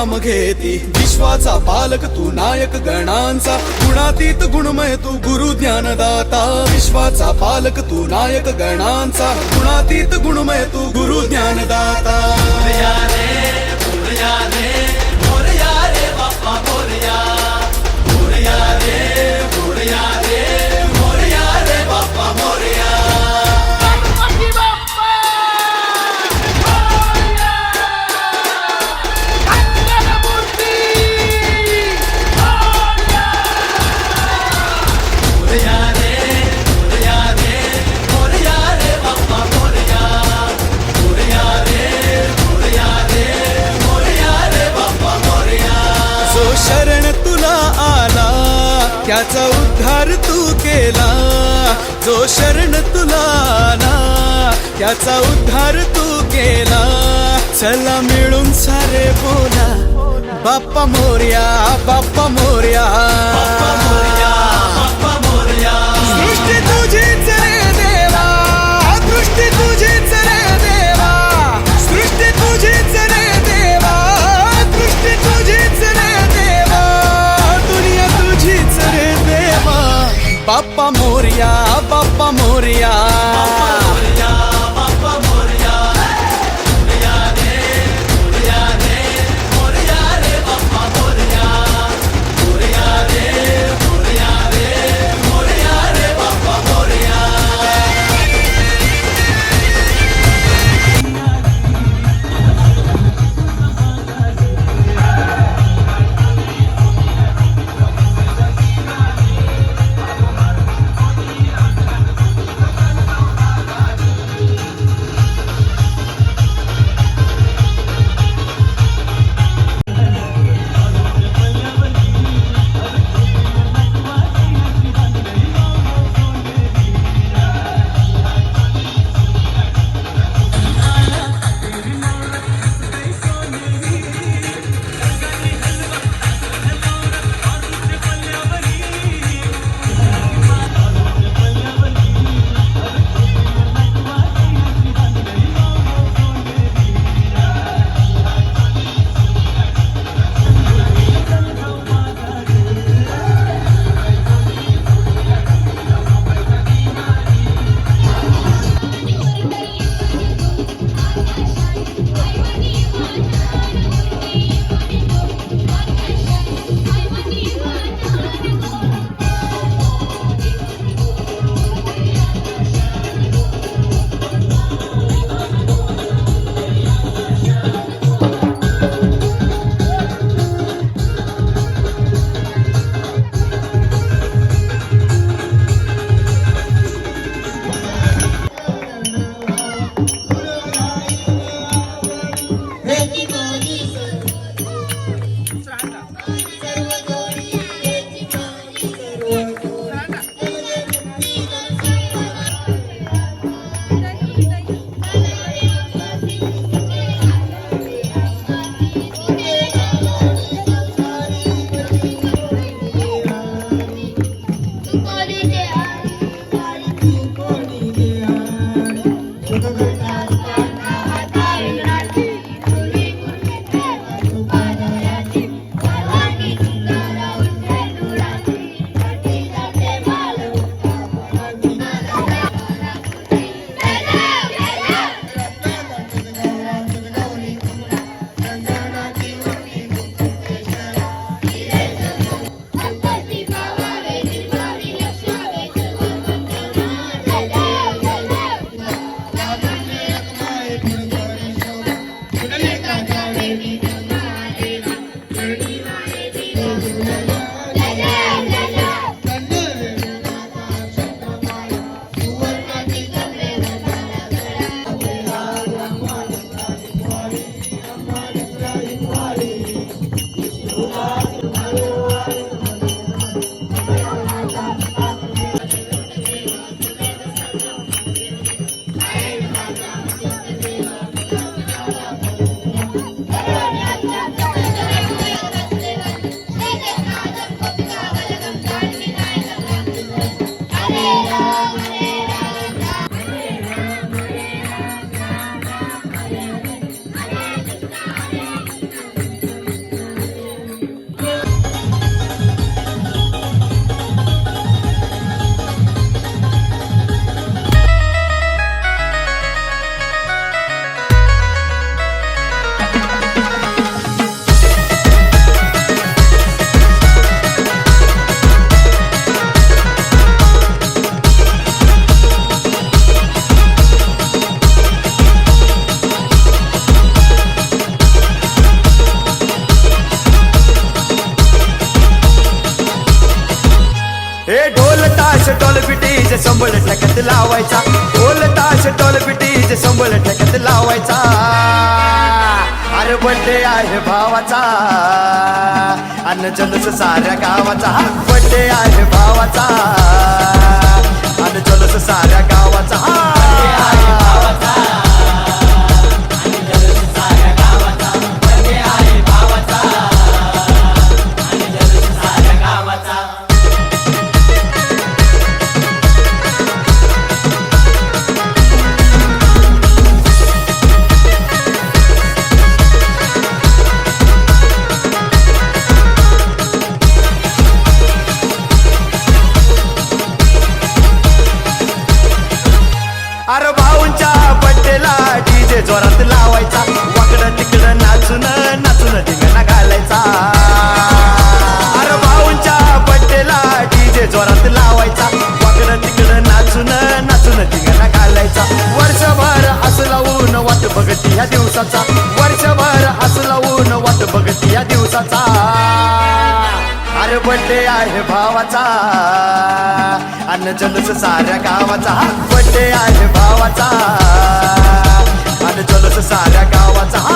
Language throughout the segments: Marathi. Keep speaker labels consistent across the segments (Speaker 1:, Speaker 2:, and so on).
Speaker 1: नाम घेती. विश्वाचा पालक तू नायक गणांचा. गुणातीत गुणमय तू गुरु ज्ञानदाता. विश्वाचा पालक तू नायक गणांचा. गुणातीत गुणमय तू गुरु ज्ञानदाता. त्याचा उद्धार तू केला. चला मिळून सारे बोला. बाप्पा मोर्या बाप्पा मोर्या.
Speaker 2: पिटीचे संबळ लावायचा. अरे बड्डे आहे भावाचा. अन्न जलूस साऱ्या गावाचा. बड्डे आहे भावाचा. अन्न जलूस साऱ्या गावाचा. दिवसाचा अरे बड्डे आहे भावाचा. अन्न जलूस साऱ्या गावाचा. बड्डे आहे भावाचा. अन्न जलूस साऱ्या गावाचा.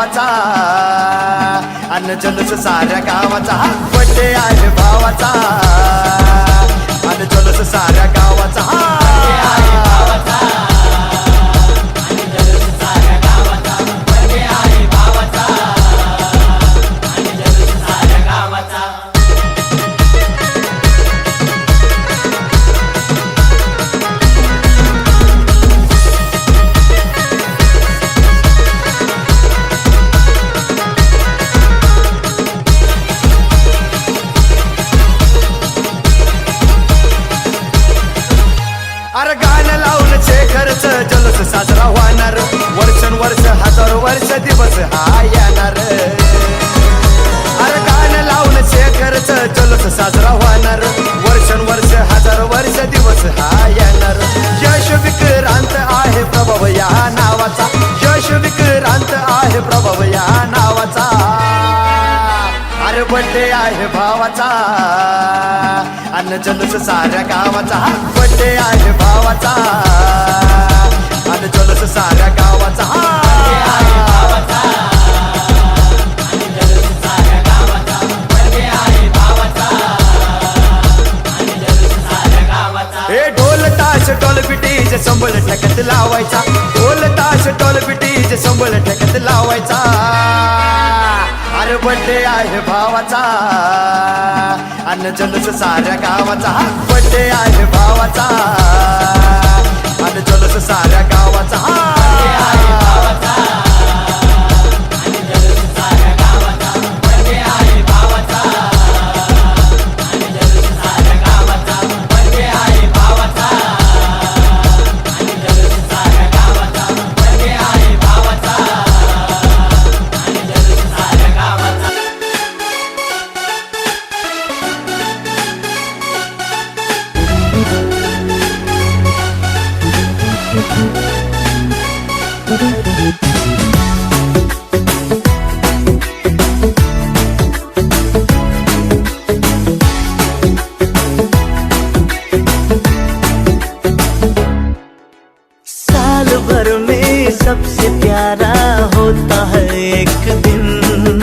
Speaker 2: भावाचा अन्न जलूस साऱ्या गावाचा. बड्डे आहे भावाचा. अन्न जलूस साऱ्या गावाचा. अन्न जलूस साऱ्या गावाचा बड्डे आहे भावाचा. अन्न जलूस साऱ्या गावाचा. हे ढोल ताश डॉल पिटीचे संबळ ठेकत लावायचा. ढोल ताश डॉल पिटीचे संबळ ठेकत लावायचा. अरे बड्डे आहे भावाचा. अन्न जलस साऱ्या गावाचा. बड्डे आहे भावाचा. अन्न जलस साऱ्या गावाचा.
Speaker 3: भर में सबसे प्यारा होता है एक दिन।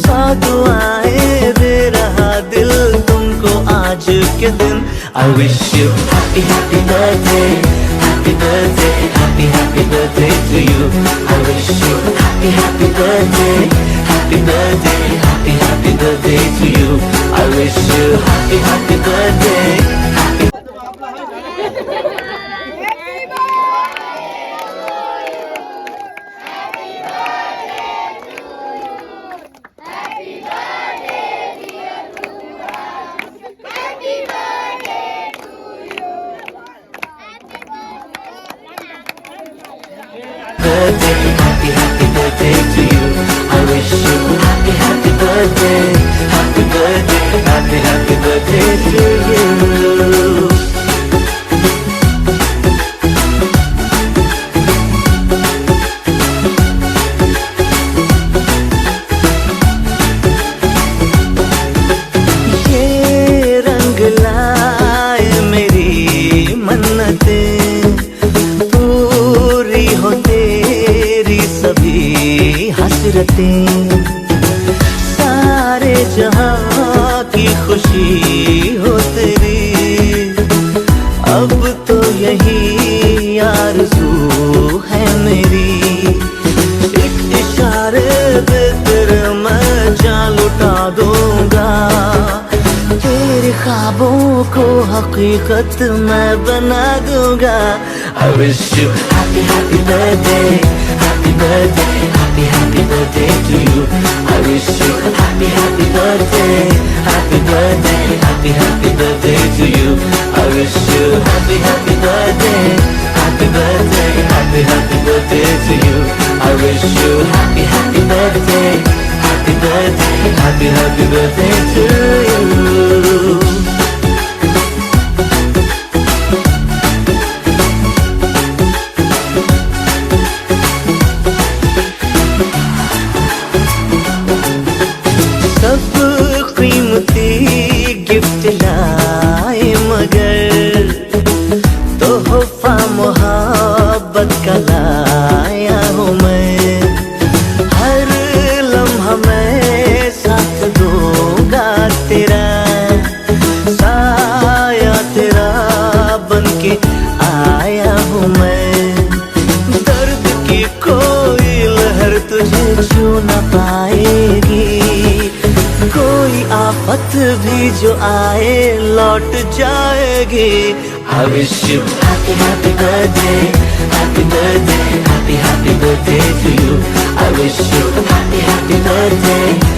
Speaker 3: साधु आए दे रहा दिल तुमको आज के दिन। I wish you happy happy birthday happy birthday happy happy birthday to you I wish you happy happy birthday happy birthday happy happy birthday to you I wish you happy happy birthday happy, happy birthday to you. ये रंग लाए मेरी मन्नतें पूरी हो तेरी सभी हसरतें हकीकत मैं बना दूंगा I wish you happy happy birthday happy birthday happy happy birthday to you I wish you happy happy birthday happy birthday happy happy birthday to you I wish you happy happy birthday happy birthday happy happy birthday to you I wish you happy happy birthday happy birthday happy happy birthday to you दूँगा तेरा साया तेरा बन के आया हूँ मैं दर्द की कोई लहर तुझे छू न पाएगी कोई आफत भी जो आए लौट जाएगी I wish you happy happy birthday happy birthday happy happy birthday to you I wish you happy happy birthday